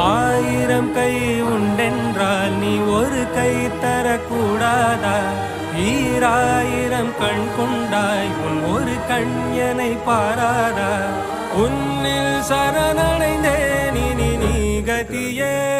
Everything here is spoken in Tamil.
ஆயிரம் கை உண்டென்றால் நீ ஒரு கை தரக்கூடாதா? ஈராயிரம் கண் கொண்டாய் உன் ஒரு கண்யனை பாராதா? உன்னில் சரணடைந்தேன் இனி நீ கதியே.